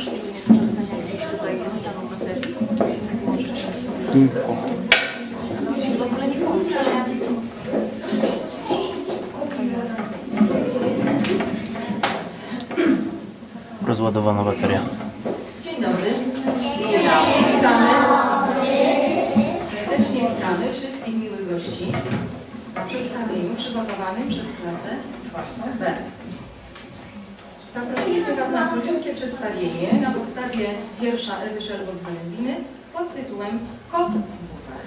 możliwość sprawdzenia gdzieś tutaj stanu baterii? To się. Info. W ogóle nie. Rozładowana bateria. Dzień dobry. Dzień dobry. Witamy. Serdecznie witamy wszystkich miłych gości przedstawieniu przygotowanym przez klasę czwartą B. Zaprosiliśmy Was na króciutkie przedstawienie na podstawie wiersza Ewy Szelbok-Zalębiny pod tytułem Kot w butach.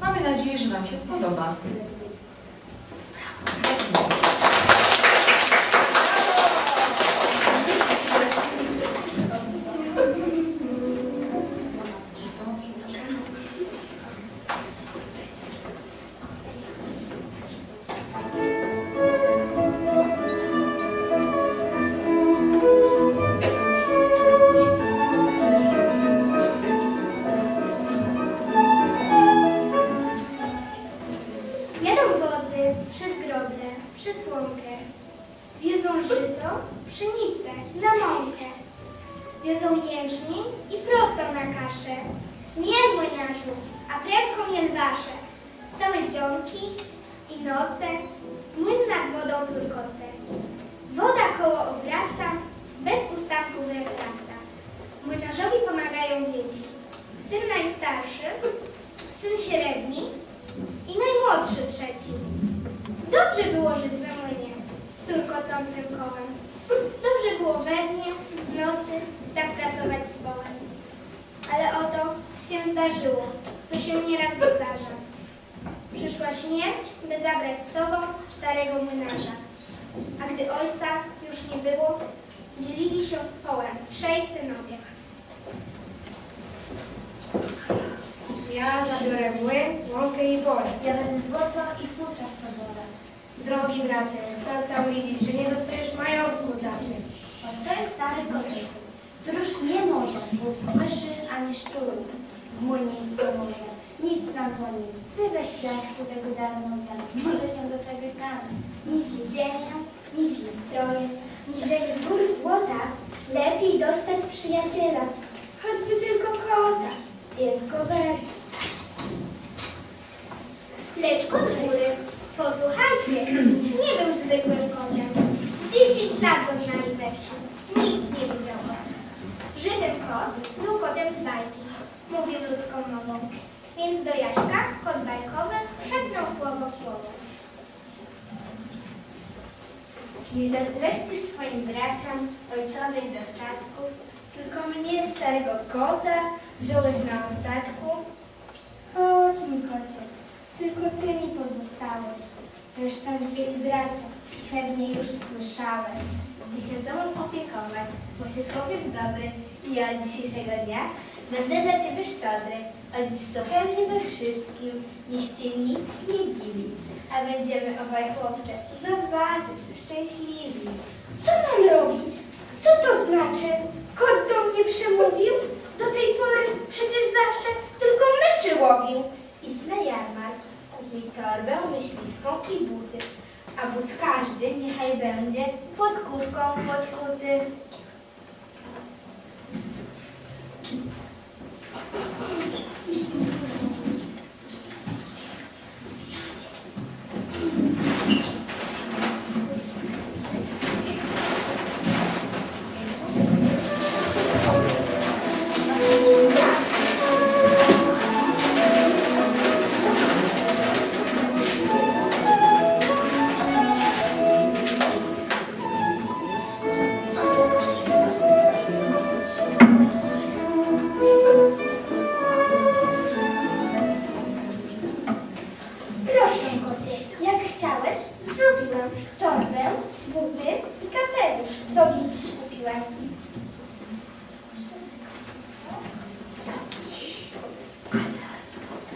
Mamy nadzieję, że Wam się spodoba. Jadą syn średni, i najmłodszy trzeci. Dobrze było żyć we młynie z turkocącym kołem. Dobrze było we dnie, w nocy, tak pracować z połem. Ale oto się zdarzyło, co się nieraz zdarza. Przyszła śmierć, by zabrać z sobą starego młynarza. A gdy ojca już nie było, dzielili się z połem trzej synowie. Pole. Ja wezmę złoto i futra z sobą. Drogi bracie, to sam widzisz, że nie dostajesz majątku za cię. Choć to jest stary kobiet, któryż nie może budzić myszy ani szczurów. W młynie im pomoże, nic na dłoni. Ty weź Jaśku tego darmo wiatr, może się do czegoś damy. Niskie ziemię, niskie stroje, niżeli gór złota, lepiej dostać przyjaciela, choćby tylko kota, więc go wezmę. Lecz kot góry, posłuchajcie, nie był zwykłym kotem. Dziesięć lat go znali we wsi. Nikt nie widział go. Żydem kot był kotem z bajki. Mówił ludzką mową. Więc do Jaśka, kot bajkowy, szepnął słowo w słowo. Nie zazdrościsz swoim braciom ojcowych dostatków, tylko mnie, starego kota, wziąłeś na ostatku. Chodź, mój kocie, tylko ty mi pozostałeś. Resztą wzięli bracia, pewnie już słyszałeś. Ty się domem opiekować, bo się chłopiec dobry i ja dzisiejszego dnia będę dla ciebie szczodry. Od dziś we wszystkim, niech cię nic nie dziwi. A będziemy obaj chłopcze, zobaczysz, szczęśliwi. Co mam robić? Co to znaczy? Kot do mnie przemówił?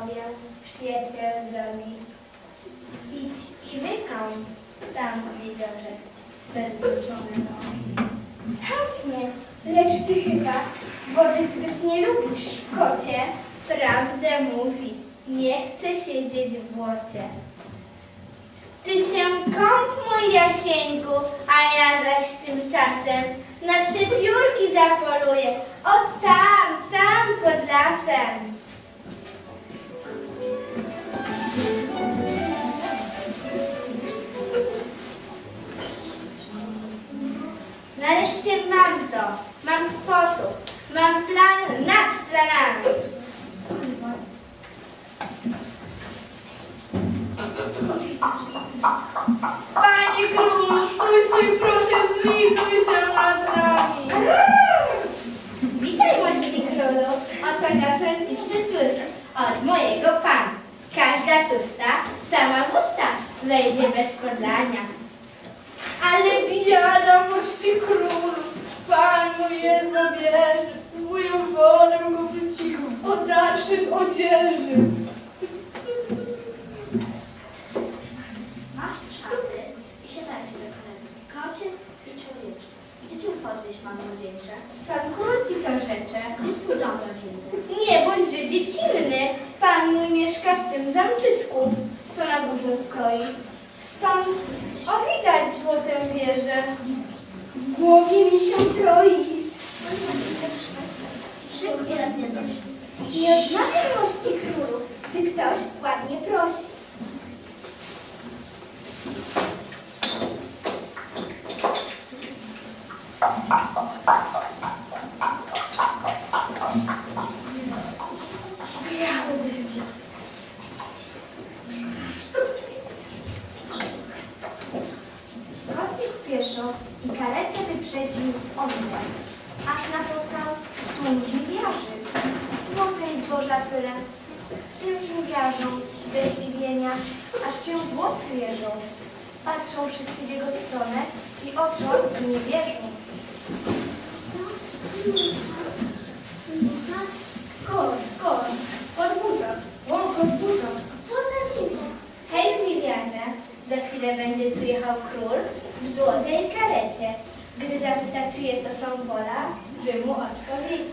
powiem, przyjaciel drogi. Idź i wykąp, tam widzę, że spermiczone nogi. Chętnie, lecz ty chyba wody zbyt nie lubisz, kocie. Prawdę mówi, nie chce siedzieć w błocie. Ty się kąp, mój Jasieńku, a ja zaś tymczasem na przepiórki zapoluję. O tam, tam pod lasem. Wejdzie bez podlania. Ale biada, mości królu, pan mój jest na wieży, z moją wolę go przycichu, odarszy z odzieży. Masz szaty i siadajcie do kolegi. Kocie i człowieczek. Gdzie cię podwieźć mam młodzieńcze? Sam król ci to życzę. Gdzie twój dom rodzinny? Nie bądźże dziecinny, pan mój mieszka w tym zamczysku, co na górze stoi. Stąd o widać złotą wieżę. W głowie mi się troi. Nie odmawiam mości królu, gdy ktoś ładnie prosi. Chodnik i karetę wyprzedził mnie, aż napotkał tłum żniwiarzy. Złotej zboża tyle, tym żniwiarzom ze zdziwienia, aż się włosy jeżą. Patrzą wszyscy w jego stronę i oczom nie wierzą. Koń, koń, podbudzą, łom podbudzą. Co za dziwne. Hej żniwiarze, za chwilę będzie tu jechał król w złotej karecie. Gdy zapyta, czyje to są pola, wy mu odpowiecie.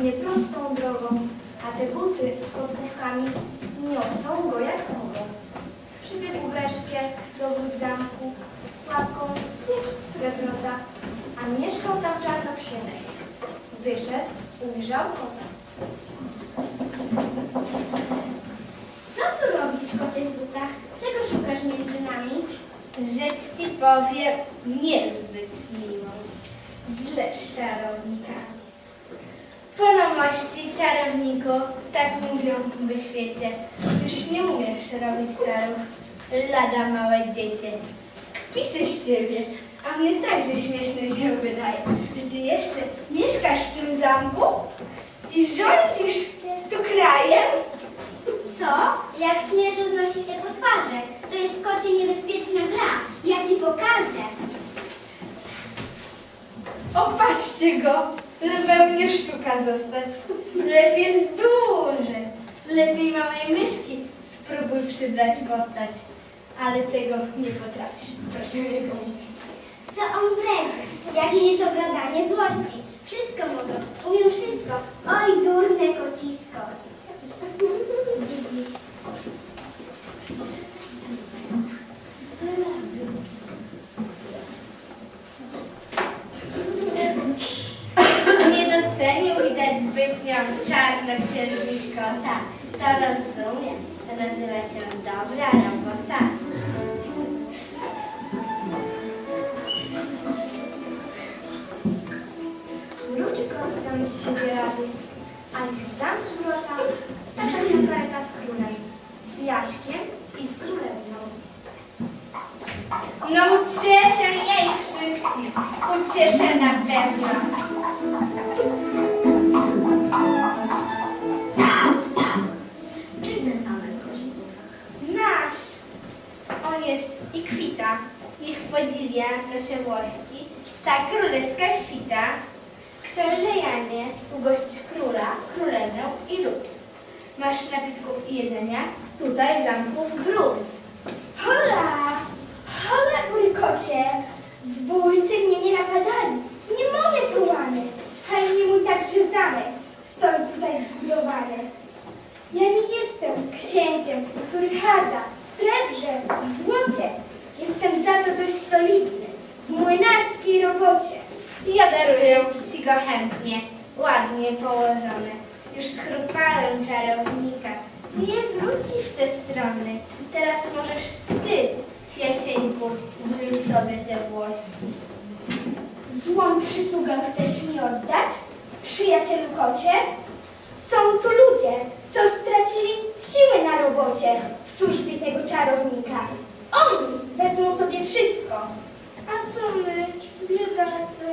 Biegnie prostą drogą, a te buty z podkówkami niosą go jak mogą. Przybiegł wreszcie do wrót zamku, łapką stóp wrota, a mieszkał tam czarnoksiężnik. Wyszedł, ujrzał kota. Co tu robisz, kocie w butach? Czego szukasz między nami? Rzecz ci powiem niezbyt miłą, z lecz miłości, czarowniku, tak mówią w świecie. Już nie umiesz robić czarów, lada małe dziecię. Kpisy z ciebie, a mnie także śmieszne się wydaje, że ty jeszcze mieszkasz w tym zamku i rządzisz tu krajem? Co? Jak śmiesz uznosić te potwarze? To jest kocie niebezpieczna gra. Ja ci pokażę. Opatrzcie go, lwem nie sztuka zostać. Lew jest duży. Lepiej małej myszki spróbuj przybrać postać. Ale tego nie potrafisz. Proszę mnie pomóc. Co on wredzi? Jak nie to gadanie złości. Wszystko mogę. Umiem wszystko. Oj, durne kocisko. Nie docenił widać zbytnio czarnoksiężnik kota. To rozumiem. To nazywa się dobra robota. Kot sam z siebie rady, a już zamku wrota wtacza się z królem, z Jaśkiem i z królewną. No ucieszę jej wszystkich. Ucieszę na pewno. Królewska świta. Książę Janie, ugość króla, królewę i lud. Masz napitków i jedzenia? Tutaj w zamku w gród. Hola! Hola, Ulkocie! Zbójcy mnie nie napadali. Nie moje tułany. Ani mój także zamek stoi tutaj zbudowany. Ja nie jestem księciem, który chadza w srebrze w złocie. Jestem za to dość solidny w młynarskiej robocie. Ja daruję ci go chętnie, ładnie położone. Już schrupałem czarownika. Nie wróci w te strony. Teraz możesz ty, Jasieńku, wziąć sobie te włości. Złą przysługę chcesz mi oddać, przyjacielu kocie? Są tu ludzie, co stracili siły na robocie w służbie tego czarownika. Oni wezmą sobie wszystko. A co my, biedacy?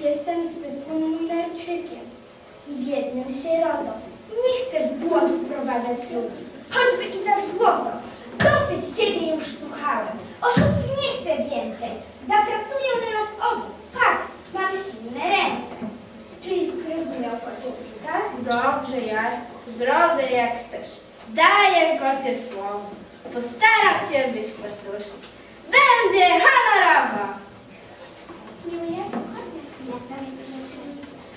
Jestem zwykłym młynarczykiem i biednym sierotą. Nie chcę w błąd wprowadzać ludzi, choćby i za złoto. Dosyć ciebie już słuchałem. Oszustw nie chcę więcej. Zapracuję na nas obu. Patrz, mam silne ręce. Czyś zrozumiał kociołki, tak? Dobrze, Jaś, zrobię jak chcesz. Daję kocie słowo. Postaram się być posłuszny. Będę honorowo. Miły Jasiu, chodź na chwilę. Tam jest rzeczy.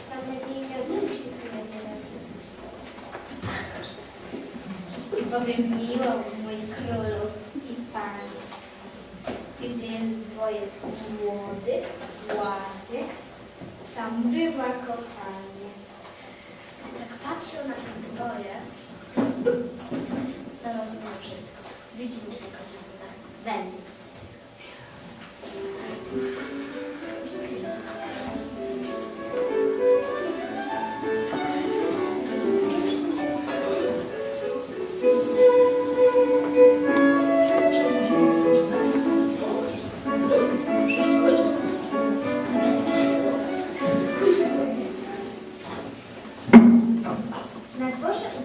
Mam nadzieję, że odnowisz się królewnie Bowiem miło, mój królu i panie. Gdzie jest dwoje młodych, ładnych, sam bywa kochanie. Gdy tak patrzę na te dwoje,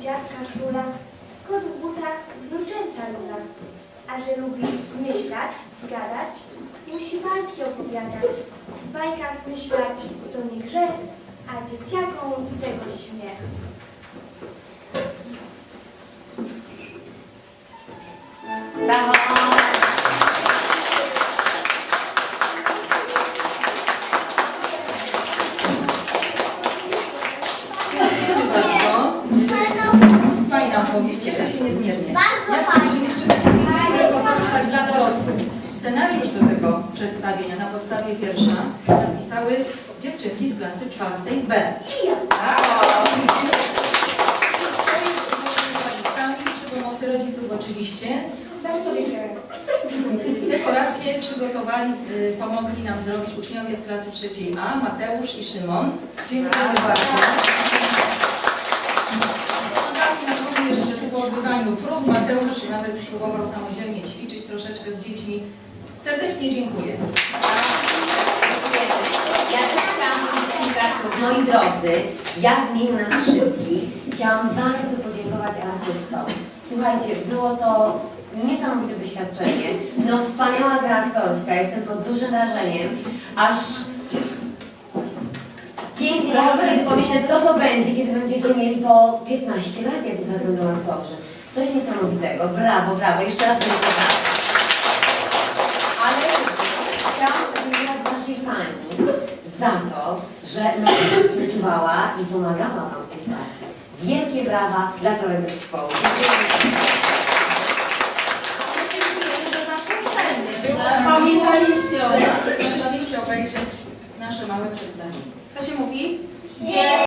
dziadka króla kot w butach wnuczęta lula. A że lubi zmyślać, gadać, musi bajki opowiadać. Bajka zmyślać to nie grzech, a dzieciakom z tego śmiech. Bardzo. Fajna opowieść, cieszę się niezmiernie. Bardzo ja chciałabym jeszcze że to troszkę dla dorosłych. Scenariusz do tego przedstawienia na podstawie wiersza napisały dziewczynki z klasy czwartej B. Sami przy pomocy rodziców oczywiście. Dekoracje przygotowali, z, pomogli nam zrobić uczniowie z klasy trzeciej A, Mateusz i Szymon. Dziękujemy bardzo. Dziećmi. Serdecznie dziękuję. Ja też chciałam powiedzieć. Moi drodzy, ja w imieniu nas wszystkich chciałam bardzo podziękować artystom. Słuchajcie, było to niesamowite doświadczenie. No wspaniała gra aktorska, jestem pod dużym wrażeniem, aż pięknie się robi pomyśleć, co to będzie, kiedy będziecie mieli po 15 lat, jak z was będą aktorzy. Coś niesamowitego, brawo, brawo, jeszcze raz będzie brawo. Ale chciałam podziękować naszej pani za to, że nas wyczuwała i pomagała wam w tej pracy. Wielkie brawa dla całego zespołu. Pamiętaliście o nas, przyszliście obejrzeć nasze małe przedstawienie. Co się mówi? Dziękuję!